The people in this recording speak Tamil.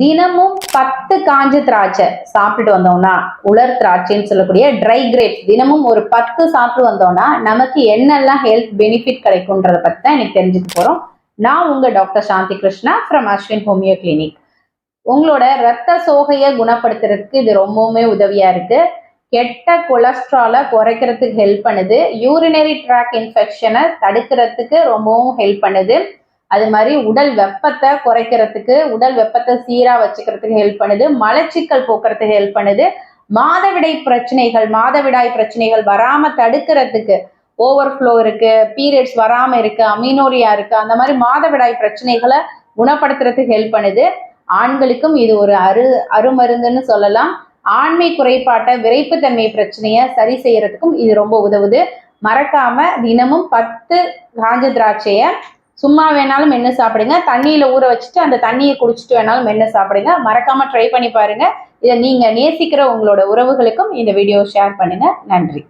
தினமும் பத்து காஞ்ச திராட்சை சாப்பிட்டுட்டு வந்தோம்னா உலர் திராட்சைன்னு சொல்லக்கூடிய ட்ரை கிரேப்ஸ் தினமும் ஒரு பத்து சாப்பிட்டு வந்தோம்னா நமக்கு என்னெல்லாம் ஹெல்த் பெனிஃபிட் கிடைக்கும்ன்றத பத்தி தான் எனக்கு தெரிஞ்சுக்க போறோம். நான் உங்க doctor Shanthi Krishna from Ashwin homeo clinic உங்களோட ரத்த சோகையை குணப்படுத்துறதுக்கு இது ரொம்பவுமே உதவியா இருக்கு. கெட்ட கொலஸ்ட்ராலை குறைக்கிறதுக்கு ஹெல்ப் பண்ணுது. யூரினரி ட்ராக் இன்ஃபெக்ஷனை தடுக்கிறதுக்கு ரொம்பவும் ஹெல்ப் பண்ணுது. அது மாதிரி உடல் வெப்பத்தை குறைக்கிறதுக்கு உடல் வெப்பத்தை சீரா வச்சுக்கிறதுக்கு ஹெல்ப் பண்ணுது மலச்சிக்கல் போக்குறதுக்கு ஹெல்ப் பண்ணுது. மாதவிடை பிரச்சனைகள் மாதவிடாய் பிரச்சனைகள் வராம தடுக்கிறதுக்கு ஓவர்ஃப்ளோ இருக்கு பீரியட்ஸ் வராம இருக்கு அமீனோரியா இருக்கு அந்த மாதிரி மாதவிடாய் பிரச்சனைகளை குணப்படுத்துறதுக்கு ஹெல்ப் பண்ணுது. ஆண்களுக்கும் இது ஒரு அரு அருமருந்துன்னு சொல்லலாம். ஆண்மை குறைபாட்டை விரைப்புத்தன்மை பிரச்சனையை சரி செய்யறதுக்கும் இது ரொம்ப உதவுது. மறக்காம தினமும் பத்து காஞ்ச திராட்சையை சும்மா வேணாலும் மென்று சாப்பிடுங்க. தண்ணியில் ஊற வச்சுட்டு அந்த தண்ணியை குடிச்சிட்டு வேணாலும் மென்று சாப்பிடுங்க. மறக்காமல் ட்ரை பண்ணி பாருங்கள் இதை நீங்கள் நேசிக்கிற உங்களோட உறவுகளுக்கும் இந்த வீடியோ ஷேர் பண்ணுங்கள் நன்றி.